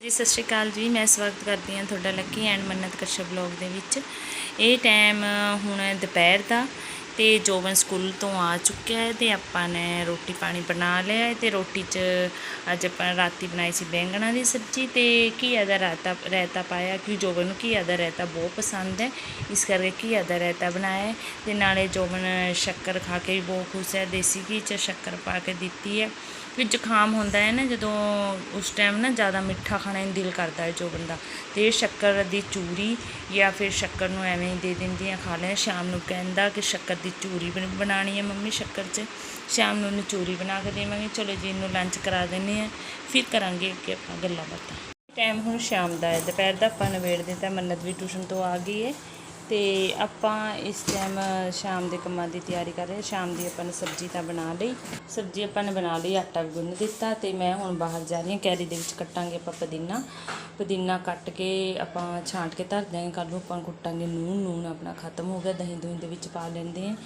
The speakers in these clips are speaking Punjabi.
ਜੀ, ਸਤਿ ਸ਼੍ਰੀ ਅਕਾਲ ਜੀ। ਮੈਂ ਸਵਾਗਤ ਕਰਦੀ ਹਾਂ ਤੁਹਾਡਾ ਲੱਕੀ ਐਂਡ ਮੰਨਤ ਕਸ਼ਪ ਬਲੌਗ ਦੇ ਵਿੱਚ। ਇਹ ਟਾਈਮ ਹੁਣ ਦੁਪਹਿਰ ਦਾ। ਤੇ ਜੋਬਨ ਸਕੂਲ ਤੋਂ ਆ ਚੁੱਕਿਆ ਹੈ ਤੇ ਆਪਾਂ ਨੇ ਰੋਟੀ ਪਾਣੀ ਬਣਾ ਲਿਆ ਹੈ ਤੇ ਰੋਟੀ 'ਚ ਅੱਜ ਆਪਾਂ ਰਾਤੀ ਬਣਾਈ ਸੀ ਬੈਂਗਣਾ ਦੀ ਸਬਜ਼ੀ ਤੇ ਘੀਆ ਦਾ ਰਾਇਤਾ ਰਾਇਤਾ ਪਾਇਆ ਕਿ ਜੋਬਨ ਨੂੰ ਘੀਆ ਦਾ ਰਾਇਤਾ ਬਹੁਤ ਪਸੰਦ ਹੈ। ਇਸ ਕਰਕੇ ਘੀਆ ਦਾ ਰਾਇਤਾ ਬਣਾਇਆ ਹੈ ਤੇ ਨਾਲੇ ਜੋਬਨ ਸ਼ੱਕਰ ਖਾ ਕੇ ਵੀ ਬਹੁਤ ਖੁਸ਼ ਹੈ, ਦੇਸੀ ਘੀ 'ਚ ਸ਼ੱਕਰ ਪਾ ਕੇ ਦਿੱਤੀ ਹੈ। ਵੀ ਜ਼ੁਕਾਮ ਹੁੰਦਾ ਹੈ ਨਾ, ਜਦੋਂ ਉਸ ਟਾਈਮ ਨਾ ਜ਼ਿਆਦਾ ਮਿੱਠਾ ਖਾਣੇ ਨੂੰ ਦਿਲ ਕਰਦਾ ਹੈ ਜੋ ਬੰਦਾ ਤੇ ਇਹ ਸ਼ੱਕਰ ਦੀ ਚੂਰੀ ਜਾਂ ਫਿਰ ਸ਼ੱਕਰ ਨੂੰ ਐਵੇਂ ਹੀ ਦੇ ਦਿੰਦੀਆਂ ਖਾ ਲੈ ਸ਼ਾਮ ਨੂੰ ਕਹਿੰਦਾ ਕਿ ਸ਼ੱਕਰ ਦੀ ਚੂਰੀ ਬਣ- ਬਣਾਉਣੀ ਹੈ ਮੰਮੀ ਸ਼ੱਕਰ 'ਚ। ਸ਼ਾਮ ਨੂੰ ਉਹਨੂੰ ਚੂਰੀ ਬਣਾ ਕੇ ਦੇਵਾਂਗੇ। ਚਲੋ ਜੀ, ਇਹਨੂੰ ਲੰਚ ਕਰਾ ਦਿੰਦੇ ਆ ਫਿਰ ਕਰਾਂਗੇ ਅੱਗੇ ਆਪਾਂ ਗੱਲਾਂ ਬਾਤਾਂ। ਟਾਈਮ ਹੁਣ ਸ਼ਾਮ ਦਾ ਹੈ। ਦੁਪਹਿਰ ਦਾ ਆਪਾਂ ਨਵੇੜ ਤਾਂ ਮੰਨਤ ਵੀ ਟਿਊਸ਼ਨ ਤੋਂ ਆ ਗਈ ਹੈ। ਤੇ ਆਪਾਂ ਇਸ ਟਾਈਮ ਸ਼ਾਮ ਦੇ ਕੰਮਾਂ ਦੀ ਤਿਆਰੀ ਕਰ ਰਹੇ ਹਾਂ। ਸ਼ਾਮ ਦੀ ਆਪਾਂ ਨੇ ਸਬਜ਼ੀ ਤਾਂ ਬਣਾ ਲਈ। ਸਬਜ਼ੀ ਆਪਾਂ ਨੇ ਬਣਾ ਲਈ, ਆਟਾ ਵੀ ਗੁੰਨ ਦਿੱਤਾ ਤੇ ਮੈਂ ਹੁਣ ਬਾਹਰ ਜਾ ਰਹੀ ਹਾਂ। ਕੈਰੀ ਦੇ ਵਿੱਚ ਕੱਟਾਂਗੇ ਆਪਾਂ ਪੁਦੀਨਾ। ਪੁਦੀਨਾ ਕੱਟ ਕੇ ਆਪਾਂ ਛਾਂਟ ਕੇ ਧਰ ਦਿਆਂਗੇ। ਕੱਲ੍ਹ ਨੂੰ ਆਪਾਂ ਕੁੱਟਾਂਗੇ ਨੂਨ ਨੂਨ ਆਪਣਾ ਖਤਮ ਹੋ ਗਿਆ। ਦਹੀਂ ਦੁਹੀਂ ਦੇ ਵਿੱਚ ਪਾ ਲੈਂਦੇ ਹਾਂ।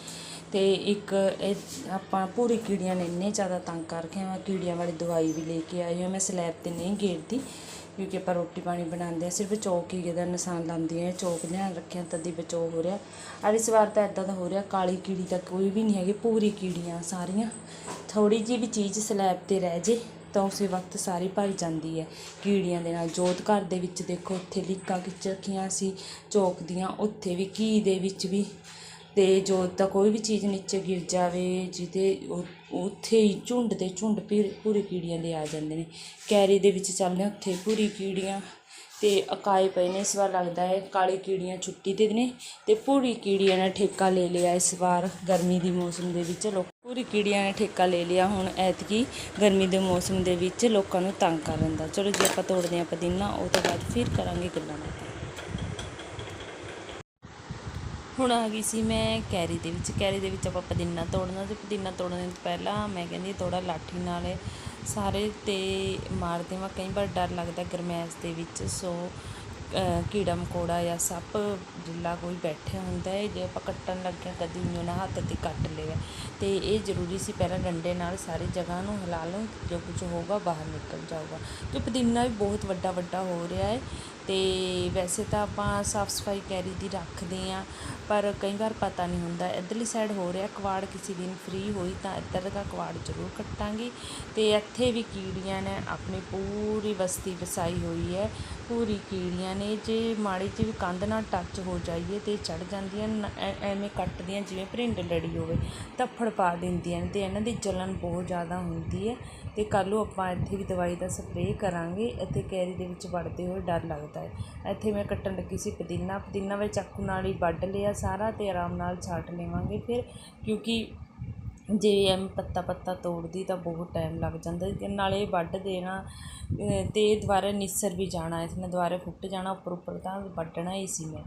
ਤੇ ਇੱਕ ਇਹ ਆਪਾਂ ਪੂਰੀ ਕੀੜੀਆਂ ਨੇ ਇੰਨੇ ਜ਼ਿਆਦਾ ਤੰਗ ਕਰ ਰੱਖਿਆ ਵਾ ਕੀੜੀਆਂ ਵਾਲੀ ਦਵਾਈ ਵੀ ਲੈ ਕੇ ਆਈ ਹਾਂ। ਮੈਂ ਸਲੈਬ ਤੇ ਨਹੀਂ ਗੇਰਦੀ। ਕਿਉਂਕਿ ਆਪਾਂ ਰੋਟੀ ਪਾਣੀ ਬਣਾਉਂਦੇ ਆ ਸਿਰਫ ਚੌਕ ਹੀ ਇਹਦਾ ਨਿਸ਼ਾਨ ਲਾਉਂਦੇ ਹੈ ਚੌਕ ਧਿਆਨ ਰੱਖਿਆ, ਤਦੀ ਬਚਾਓ ਹੋ ਰਿਹਾ। ਔਰ ਇਸ ਵਾਰ ਤਾਂ ਇਦਾਂ ਦਾ ਹੋ ਰਿਹਾ, ਕਾਲੀ ਕੀੜੀ ਤਾਂ ਕੋਈ ਵੀ ਨਹੀਂ ਹੈਗੀ, ਪੂਰੀ ਕੀੜੀਆਂ ਸਾਰੀਆਂ। ਥੋੜੀ ਜਿਹੀ ਵੀ ਚੀਜ਼ ਸਲੈਬ ਤੇ ਰਹਿ ਜੇ, ਤਾਂ ਉਸੇ ਵਕਤ ਸਾਰੀ ਭਰ ਜਾਂਦੀ ਹੈ। ਕੀੜੀਆਂ ਦੇ ਨਾਲ, ਜੋਤ ਘਰ ਦੇ ਵਿੱਚ ਦੇਖੋ, ਉੱਥੇ ਲੀਕਾਂ ਖਿੱਚ ਰੱਖੀਆਂ ਸੀ, ਚੌਕ ਦੀਆਂ, ਉੱਥੇ ਵੀ ਘੀ ਦੇ ਵਿੱਚ ਵੀ। ਅਤੇ ਜੋ ਤਾਂ ਕੋਈ ਵੀ ਚੀਜ਼ ਨੀਚੇ ਗਿਰ ਜਾਵੇ, ਜਿਹਦੇ ਉਹ- ਉੱਥੇ ਹੀ ਝੁੰਡ ਦੇ ਝੁੰਡ ਭੀ ਪੂਰੇ ਕੀੜੀਆਂ ਦੇ ਆ ਜਾਂਦੇ ਨੇ। ਕੈਰੀ ਦੇ ਵਿੱਚ ਚੱਲਦੇ ਉੱਥੇ ਭੂਰੀ ਕੀੜੀਆਂ। ਅਤੇ ਅਕਾਏ ਪਏ ਨੇ, ਇਸ ਵਾਰ ਲੱਗਦਾ ਹੈ ਕਾਲੀ ਕੀੜੀਆਂ ਛੁੱਟੀ ਤੇ ਨੇ ਅਤੇ ਭੂਰੀ ਕੀੜੀਆਂ ਨੇ ਠੇਕਾ ਲੈ ਲਿਆ ਇਸ ਵਾਰ ਗਰਮੀ ਦੀ ਮੌਸਮ ਦੇ ਵਿੱਚ। ਲੋਕ ਭੂਰੀ ਕੀੜੀਆਂ ਨੇ ਠੇਕਾ ਲੈ ਲਿਆ ਹੁਣ ਐਤਕੀ ਗਰਮੀ ਦੇ ਮੌਸਮ ਦੇ ਵਿੱਚ ਲੋਕਾਂ ਨੂੰ ਤੰਗ ਕਰਨ ਦਾ। ਚਲੋ ਜੇ, ਆਪਾਂ ਤੋੜਦੇ ਹਾਂ ਪੁਦੀਨਾ, ਉਹ ਤੋਂ ਬਾਅਦ ਫਿਰ ਕਰਾਂਗੇ ਗੱਲਾਂ ਬਾਤਾਂ। ਹੁਣ ਆ ਗਈ ਸੀ ਮੈਂ ਕੈਰੀ ਦੇ ਵਿੱਚ। ਕੈਰੀ ਦੇ ਵਿੱਚ ਆਪਾਂ ਪੁਦੀਨਾ ਤੋੜਨਾ ਤੇ ਪੁਦੀਨਾ ਤੋੜਨ ਤੋਂ ਪਹਿਲਾਂ ਮੈਂ ਕਹਿੰਦੀ ਥੋੜਾ ਲਾਠੀ ਨਾਲ ਸਾਰੇ ਤੇ ਮਾਰ ਦੇਵਾਂ। ਕਈ ਵਾਰ ਡਰ ਲੱਗਦਾ ਗਰਮੈਸ਼ ਦੇ ਵਿੱਚ। ਸੋ ਕੀੜਾ ਮਕੌੜਾ ਜਾਂ ਸੱਪ ਜਿੱਲਾ ਕੋਈ ਬੈਠਿਆ ਹੁੰਦਾ ਹੈ, ਜੇ ਆਪਾਂ ਕੱਟਣ ਲੱਗਿਆ ਕਦੀ ਊਂ ਨਾ ਹੱਥ ਤੇ ਕੱਟ ਲਵੇ। ਤੇ ਇਹ ਜ਼ਰੂਰੀ ਸੀ ਪਹਿਲਾਂ ਡੰਡੇ ਨਾਲ ਸਾਰੀ ਜਗ੍ਹਾ ਨੂੰ ਹਿਲਾ ਲਓ। ਜੋ ਕੁਝ ਹੋਊਗਾ ਬਾਹਰ ਨਿਕਲ ਜਾਊਗਾ। ਤੇ ਪੁਦੀਨਾ ਵੀ ਬਹੁਤ ਵੱਡਾ ਵੱਡਾ ਹੋ ਰਿਹਾ ਹੈ। ਅਤੇ ਵੈਸੇ ਤਾਂ ਆਪਾਂ ਸਾਫ਼ ਸਫ਼ਾਈ ਕੈਰੀ ਦੀ ਰੱਖਦੇ ਹਾਂ ਪਰ ਕਈ ਵਾਰ ਪਤਾ ਨਹੀਂ ਹੁੰਦਾ। ਇੱਧਰਲੀ ਸਾਈਡ ਹੋ ਰਿਹਾ ਕਵਾੜ ਕਿਸੇ ਦਿਨ ਫ੍ਰੀ ਹੋਈ ਤਾਂ ਇੱਧਰ ਦਾ ਕਵਾੜ ਜ਼ਰੂਰ ਕੱਟਾਂਗੇ। ਅਤੇ ਇੱਥੇ ਵੀ ਕੀੜੀਆਂ ਨੇ ਆਪਣੀ ਪੂਰੀ ਬਸਤੀ ਵਸਾਈ ਹੋਈ ਹੈ। ਪੂਰੀ ਕੀੜੀਆਂ ਨੇ ਜੇ ਮਾੜੀ ਜਿਹੀ ਵੀ ਕੰਧ ਨਾਲ ਟੱਚ ਹੋ ਜਾਈਏ ਤੇ ਚੜ ਜਾਂਦੀਆਂ ਨੇ, ਐਵੇਂ ਕੱਟਦੀਆਂ ਜਿਵੇਂ ਭਰਿੰਡ ਲੜੀ ਹੋਵੇ ਧੱਫੜ ਪਾ ਦਿੰਦੀਆਂ ਨੇ ਤੇ ਇਹਨਾਂ ਦੀ ਜਲਨ ਬਹੁਤ ਜ਼ਿਆਦਾ ਹੁੰਦੀ ਹੈ। ਤੇ ਕੱਲ੍ਹ ਨੂੰ ਆਪਾਂ ਇੱਥੇ ਵੀ ਦਵਾਈ ਦਾ ਸਪਰੇਅ ਕਰਾਂਗੇ ਅਤੇ ਕੈਰੀ ਦੇ ਵਿੱਚ ਵੜਦੇ ਹੋਏ ਡਰ ਲੱਗਦਾ। ਹੈ। ਇੱਥੇ ਮੈਂ ਕੱਟਣ ਲੱਗੀ ਸੀ ਪੁਦੀਨਾ। ਪੁਦੀਨਾ ਵਿੱਚ ਚਾਕੂ ਨਾਲ ਹੀ ਵੱਢ ਲਿਆ ਸਾਰਾ ਤੇ ਆਰਾਮ ਨਾਲ ਛਾਂਟ ਲਵਾਂਗੇ ਫਿਰ, ਕਿਉਂਕਿ ਜੇ ਐਵੇਂ ਪੱਤਾ ਪੱਤਾ ਤੋੜਦੀ ਤਾਂ ਬਹੁਤ ਟਾਈਮ ਲੱਗ ਜਾਂਦਾ ਨਾਲੇ ਵੱਢ ਦੇਣਾ, ਅਹ ਤੇ ਦੁਬਾਰਾ ਨਿਸਰ ਵੀ ਜਾਣਾ, ਇਸ ਨੇ ਦੁਬਾਰਾ ਫੁੱਟ ਜਾਣਾ ਉੱਪਰ ਉੱਪਰ ਤਾਂ ਵੱਢਣਾ ਹੀ ਸੀ ਮੈਂ।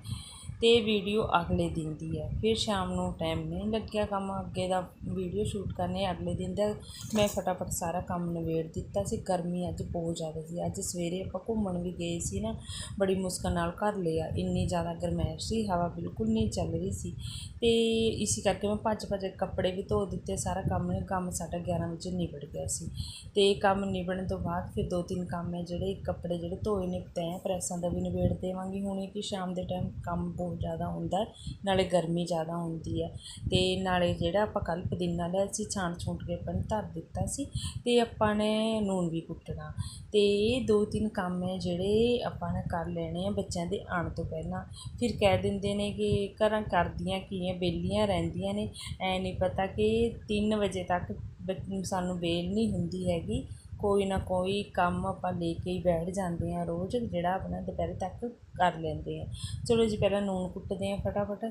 ਅਤੇ ਵੀਡੀਓ ਅਗਲੇ ਦਿਨ ਦੀ ਹੈ। ਫਿਰ ਸ਼ਾਮ ਨੂੰ ਟਾਈਮ ਨਹੀਂ ਲੱਗਿਆ ਕੰਮ, ਅੱਗੇ ਦਾ ਵੀਡੀਓ ਸ਼ੂਟ ਕਰਨੇ ਅਗਲੇ ਦਿਨ ਦਾ। ਮੈਂ ਫਟਾਫਟ ਸਾਰਾ ਕੰਮ ਨਿਬੇੜ ਦਿੱਤਾ ਸੀ। ਗਰਮੀ ਅੱਜ ਬਹੁਤ ਜ਼ਿਆਦਾ ਸੀ। ਅੱਜ ਸਵੇਰੇ ਆਪਾਂ ਘੁੰਮਣ ਵੀ ਗਏ ਸੀ ਨਾ, ਬੜੀ ਮੁਸ਼ਕਲ ਨਾਲ ਘਰ ਲਿਆ। ਇੰਨੀ ਜ਼ਿਆਦਾ ਗਰਮੈਸ਼ ਸੀ, ਹਵਾ ਬਿਲਕੁਲ ਨਹੀਂ ਚੱਲ ਰਹੀ ਸੀ। ਅਤੇ ਇਸੇ ਕਰਕੇ ਮੈਂ ਭੱਜ ਭੱਜ ਕੱਪੜੇ ਵੀ ਧੋ ਦਿੱਤੇ, ਸਾਰਾ ਕੰਮ ਕੰਮ ਸਾਡਾ 11 ਵਜੇ ਨਿਬੜ ਗਿਆ ਸੀ। ਅਤੇ ਕੰਮ ਨਿਬੜਨ ਤੋਂ ਬਾਅਦ ਫਿਰ ਦੋ ਤਿੰਨ ਕੰਮ ਹੈ ਜਿਹੜੇ, ਕੱਪੜੇ ਜਿਹੜੇ ਧੋਏ ਨੇ ਤੈਅ ਪ੍ਰੈਸਾਂ ਦਾ ਵੀ ਨਿਬੇੜ ਦੇਵਾਂਗੀ। ਹੁਣ ਕਿ ਸ਼ਾਮ ਦੇ ਟਾਈਮ ਕੰਮ ਬਹੁਤ ਜ਼ਿਆਦਾ ਹੁੰਦਾ ਨਾਲੇ ਗਰਮੀ ਜ਼ਿਆਦਾ ਹੁੰਦੀ ਹੈ। ਅਤੇ ਨਾਲੇ ਜਿਹੜਾ ਆਪਾਂ ਕੱਲ੍ਹ ਪੁਦੀਨਾ ਲਿਆ ਸੀ, ਛਾਣ ਛੂਟ ਕੇ ਆਪਾਂ ਨੇ ਧਰ ਦਿੱਤਾ ਸੀ ਅਤੇ ਆਪਾਂ ਨੇ ਨੂਨ ਵੀ ਕੁੱਟਣਾ। ਅਤੇ ਇਹ ਦੋ ਤਿੰਨ ਕੰਮ ਹੈ ਜਿਹੜੇ ਆਪਾਂ ਨੇ ਕਰ ਲੈਣੇ ਆ ਬੱਚਿਆਂ ਦੇ ਆਉਣ ਤੋਂ ਪਹਿਲਾਂ। ਫਿਰ ਕਹਿ ਦਿੰਦੇ ਨੇ ਕਿ ਘਰਾਂ ਕਰਦੀਆਂ ਕੀ ਹੈ ਬੇਲੀਆਂ ਰਹਿੰਦੀਆਂ ਨੇ। ਐਂ ਨਹੀਂ ਪਤਾ ਕਿ ਤਿੰਨ ਵਜੇ ਤੱਕ ਬੱਚ- ਸਾਨੂੰ ਵੇਲ ਨਹੀਂ ਹੁੰਦੀ ਹੈਗੀ। ਕੋਈ ਨਾ ਕੋਈ ਕੰਮ ਆਪਾਂ ਲੈ ਕੇ ਹੀ ਬੈਠ ਜਾਂਦੇ ਹਾਂ ਰੋਜ਼, ਜਿਹੜਾ ਆਪਣਾ ਦੁਪਹਿਰੇ ਤੱਕ ਕਰ ਲੈਂਦੇ ਹਾਂ। ਚਲੋ ਜੀ, ਪਹਿਲਾਂ ਲੂਣ ਕੁੱਟਦੇ ਹਾਂ ਫਟਾਫਟ।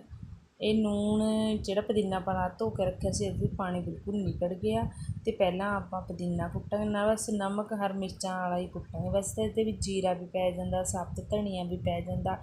ਇਹ ਲੂਣ ਜਿਹੜਾ ਪੁਦੀਨਾ ਆਪਾਂ ਰਾਤ ਧੋ ਕੇ ਰੱਖਿਆ ਸੀ ਇਹਦੇ ਵੀ ਪਾਣੀ ਬਿਲਕੁਲ ਨਿਕਲ ਗਿਆ ਅਤੇ ਪਹਿਲਾਂ ਆਪਾਂ ਪੁਦੀਨਾ ਕੁੱਟਾਂਗੇ, ਨਾਲ ਬਸ ਨਮਕ, ਹਰ ਮਿਰਚਾਂ ਵਾਲਾ ਹੀ ਕੁੱਟਾਂਗੇ। ਵੈਸੇ ਤਾਂ ਇਹਦੇ ਵਿੱਚ ਜੀਰਾ ਵੀ ਪੈ ਜਾਂਦਾ ਸਾਬਤ ਧਨੀਆ ਵੀ ਪੈ ਜਾਂਦਾ,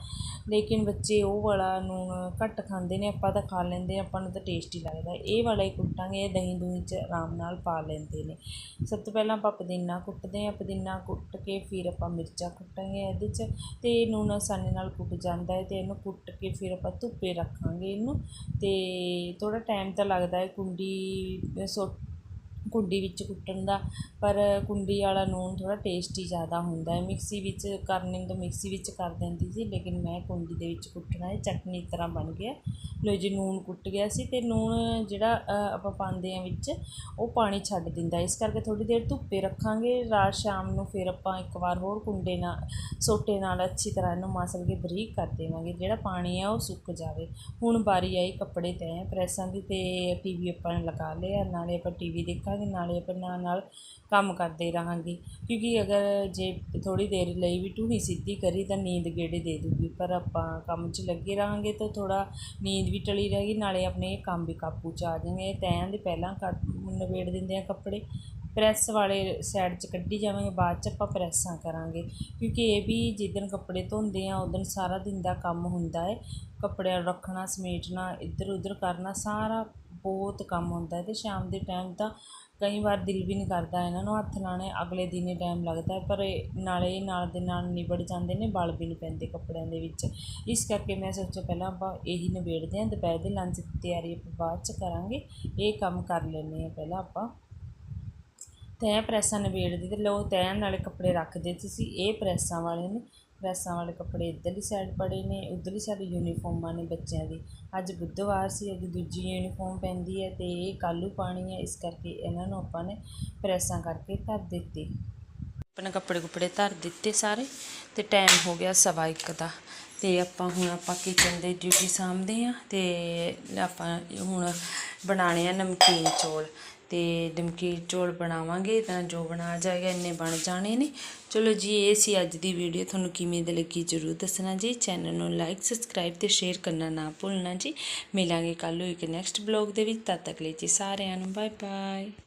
ਲੇਕਿਨ ਬੱਚੇ ਉਹ ਵਾਲਾ ਲੂਣ ਘੱਟ ਖਾਂਦੇ ਨੇ, ਆਪਾਂ ਤਾਂ ਖਾ ਲੈਂਦੇ ਆਪਾਂ ਨੂੰ ਤਾਂ ਟੇਸਟੀ ਲੱਗਦਾ। ਇਹ ਵਾਲਾ ਹੀ ਕੁੱਟਾਂਗੇ, ਇਹ ਦਹੀਂ ਦੂਹੀਂ 'ਚ ਆਰਾਮ ਨਾਲ ਪਾ ਲੈਂਦੇ ਨੇ। ਸਭ ਤੋਂ ਪਹਿਲਾਂ ਆਪਾਂ ਪੁਦੀਨਾ ਕੁੱਟਦੇ ਹਾਂ, ਪੁਦੀਨਾ ਕੁੱਟ ਕੇ ਫਿਰ ਆਪਾਂ ਮਿਰਚਾਂ ਕੁੱਟਾਂਗੇ ਇਹਦੇ 'ਚ ਤੇ ਲੂਣ ਆਸਾਨੀ ਨਾਲ ਕੁੱਟ ਜਾਂਦਾ ਹੈ ਅਤੇ ਇਹਨੂੰ ਕੁੱਟ ਕੇ ਫਿਰ ਆਪਾਂ ਧੁੱਪੇ ਰੱਖਾਂਗੇ। ਇਹਨੂੰ ਤੇ ਥੋੜਾ ਟਾਈਮ ਤਾਂ ਲੱਗਦਾ ਹੈ ਕੁੰਡੀ ਸੋ ਕੁੰਡੀ ਵਿੱਚ ਕੁੱਟਣ ਦਾ, ਪਰ ਕੁੰਡੀ ਵਾਲਾ ਲੂਣ ਥੋੜ੍ਹਾ ਟੇਸਟੀ ਜ਼ਿਆਦਾ ਹੁੰਦਾ ਹੈ। ਮਿਕਸੀ ਵਿੱਚ ਕਰਨੇ ਨੂੰ ਤਾਂ ਮਿਕਸੀ ਵਿੱਚ ਕਰ ਦਿੰਦੀ ਸੀ, ਲੇਕਿਨ ਮੈਂ ਕੁੰਡੀ ਦੇ ਵਿੱਚ ਕੁੱਟਣਾ ਹੈ, ਚਟਨੀ ਤਰ੍ਹਾਂ ਬਣ ਗਿਆ। ਲਓ ਜੀ ਨੂਣ ਕੁੱਟ ਗਿਆ ਸੀ ਅਤੇ ਨੂਣ ਜਿਹੜਾ ਆਪਾਂ ਪਾਉਂਦੇ ਹਾਂ ਵਿੱਚ, ਉਹ ਪਾਣੀ ਛੱਡ ਦਿੰਦਾ। ਇਸ ਕਰਕੇ ਥੋੜ੍ਹੀ ਦੇਰ ਧੁੱਪੇ ਰੱਖਾਂਗੇ, ਰਾਤ ਸ਼ਾਮ ਨੂੰ ਫਿਰ ਆਪਾਂ ਇੱਕ ਵਾਰ ਹੋਰ ਕੁੰਡੇ ਨਾਲ, ਸੋਟੇ ਨਾਲ ਅੱਛੀ ਤਰ੍ਹਾਂ ਇਹਨੂੰ ਮਸਲ ਕੇ ਬਰੀਕ ਕਰ ਦੇਵਾਂਗੇ। ਜਿਹੜਾ ਪਾਣੀ ਆ, ਉਹ ਸੁੱਕ ਜਾਵੇ। ਹੁਣ ਵਾਰੀ ਆਈ ਕੱਪੜੇ ਤੈਅ ਪ੍ਰੈਸਾਂ ਦੀ ਅਤੇ ਟੀਵੀ ਆਪਾਂ ਨੇ ਲਗਾ ਲਿਆ, ਨਾਲੇ ਆਪਾਂ ਟੀਵੀ ਦੇਖਾਂਗੇ, ਨਾਲੇ ਆਪਾਂ ਨਾਲ ਨਾਲ ਕੰਮ ਕਰਦੇ ਰਹਾਂਗੇ। ਕਿਉਂਕਿ ਅਗਰ ਜੇ ਥੋੜ੍ਹੀ ਦੇਰ ਲਈ ਵੀ ਟੂਹੀ ਸਿੱਧੀ ਕਰੀ ਤਾਂ ਨੀਂਦ ਗੇੜੇ ਦੇ ਦੂਗੀ। ਪਰ ਆਪਾਂ ਕੰਮ 'ਚ ਲੱਗੇ ਰਹਾਂਗੇ ਤਾਂ ਥੋੜ੍ਹਾ ਨੀਂਦ ਵੀ ਟਲੀ ਰਹੇਗੀ ਨਾਲੇ ਆਪਣੇ ਇਹ ਕੰਮ ਵੀ ਕਾਬੂ 'ਚ ਆ ਜਾਣਗੇ। ਤੈਆਂ ਦੇ ਪਹਿਲਾਂ ਕੱਟ ਨਿਬੇੜ ਦਿੰਦੇ ਆ ਕੱਪੜੇ। ਪ੍ਰੈਸ ਵਾਲੇ ਸਾਈਡ 'ਚ ਕੱਢੀ ਜਾਵਾਂਗੇ, ਬਾਅਦ 'ਚ ਆਪਾਂ ਪ੍ਰੈਸਾਂ ਕਰਾਂਗੇ। ਕਿਉਂਕਿ ਇਹ ਵੀ ਜਿੱਦਣ ਕੱਪੜੇ ਧੋਂਦੇ ਆ ਉਦੋਂ ਸਾਰਾ ਦਿਨ ਦਾ ਕੰਮ ਹੁੰਦਾ ਹੈ ਕੱਪੜਿਆਂ ਨੂੰ ਰੱਖਣਾ, ਸਮੇਟਣਾ ਇੱਧਰ ਉੱਧਰ ਕਰਨਾ, ਸਾਰਾ ਬਹੁਤ ਕੰਮ ਹੁੰਦਾ ਹੈ ਅਤੇ ਸ਼ਾਮ ਦੇ ਟਾਈਮ ਤਾਂ ਕਈ ਵਾਰ ਦਿਲ ਵੀ ਨਹੀਂ ਕਰਦਾ ਇਹਨਾਂ ਨੂੰ, ਹੱਥ ਲਾਣੇ ਅਗਲੇ ਦਿਨ ਹੀ ਟਾਈਮ ਲੱਗਦਾ ਪਰ ਨਾਲੇ ਨਾਲ ਦੇ ਨਾਲ ਨਿਬੜ ਜਾਂਦੇ ਨੇ ਵਲ ਵੀ ਨਹੀਂ ਪੈਂਦੇ ਕੱਪੜਿਆਂ ਦੇ ਵਿੱਚ। ਇਸ ਕਰਕੇ ਮੈਂ ਸੋਚਿਆ ਪਹਿਲਾਂ ਆਪਾਂ ਇਹੀ ਨਿਬੇੜਦੇ ਹਾਂ, ਦੁਪਹਿਰ ਦੇ ਲੰਚ ਦੀ ਤਿਆਰੀ ਆਪਾਂ ਬਾਅਦ 'ਚ ਕਰਾਂਗੇ, ਇਹ ਕੰਮ ਕਰ ਲੈਂਦੇ ਹਾਂ ਪਹਿਲਾਂ ਆਪਾਂ। ਤੈਅ ਪ੍ਰੈਸਾਂ ਨਿਬੇੜਦੇ ਤੇ ਲੋ ਤੈਅ ਨਾਲੇ ਕੱਪੜੇ ਰੱਖਦੇ ਦਿੱਤੇ ਸੀ ਇਹ ਪ੍ਰੈਸਾਂ ਵਾਲੇ ਨੇ। ਪ੍ਰੈੱਸਾਂ ਵਾਲੇ ਕੱਪੜੇ ਇੱਧਰਲੀ ਸਾਈਡ ਪੜੇ ਨੇ, ਉੱਧਰਲੀ ਸਾਈਡ ਯੂਨੀਫਾਰਮਾਂ ਨੇ ਬੱਚਿਆਂ ਦੀ। ਅੱਜ ਬੁੱਧਵਾਰ ਸੀ, ਅੱਜ ਦੂਜੀ ਯੂਨੀਫਾਰਮ ਪੈਂਦੀ ਹੈ ਅਤੇ ਇਹ ਕੱਲ੍ਹ ਨੂੰ ਪਾਣੀ ਹੈ, ਇਸ ਕਰਕੇ ਇਹਨਾਂ ਨੂੰ ਆਪਾਂ ਨੇ ਪ੍ਰੈੱਸਾਂ ਕਰਕੇ ਧਰ ਦਿੱਤੇ। ਆਪਣੇ ਕੱਪੜੇ ਕੁਪੜੇ ਧਰ ਦਿੱਤੇ ਸਾਰੇ ਅਤੇ ਟਾਈਮ ਹੋ ਗਿਆ ਸਵਾ ਇੱਕ ਦਾ। ਤੇ ਆਪਾਂ ਹੁਣ ਆਪਾਂ ਕਿਚਨ ਦੇ ਡਿਊਟੀ ਸਾਂਭਦੇ ਆ ਤੇ ਆਪਾਂ ਹੁਣ ਬਣਾਣੇ ਆ ਨਮਕੀਨ ਚੌਲ। ਤੇ ਨਮਕੀਨ ਚੌਲ ਬਣਾਵਾਂਗੇ, ਤਾਂ ਜੋ ਬਣਾ ਜਾਏਗਾ, ਇੰਨੇ ਬਣ ਜਾਣੇ ਨੇ। ਚਲੋ ਜੀ, ਇਹ ਸੀ ਅੱਜ ਦੀ ਵੀਡੀਓ ਤੁਹਾਨੂੰ ਕਿਵੇਂ ਦੀ ਲੱਗੀ ਜਰੂਰ ਦੱਸਣਾ ਜੀ। ਚੈਨਲ ਨੂੰ ਲਾਈਕ ਸਬਸਕ੍ਰਾਈਬ ਤੇ ਸ਼ੇਅਰ ਕਰਨਾ ਨਾ ਭੁੱਲਣਾ ਜੀ। ਮਿਲਾਂਗੇ ਕੱਲ੍ਹ ਨੂੰ ਇੱਕ ਨੈਕਸਟ ਬਲੌਗ ਦੇ ਵਿੱਚ। ਤਦ ਤੱਕ ਲਈ ਜੀ ਸਾਰਿਆਂ ਨੂੰ ਬਾਏ ਬਾਏ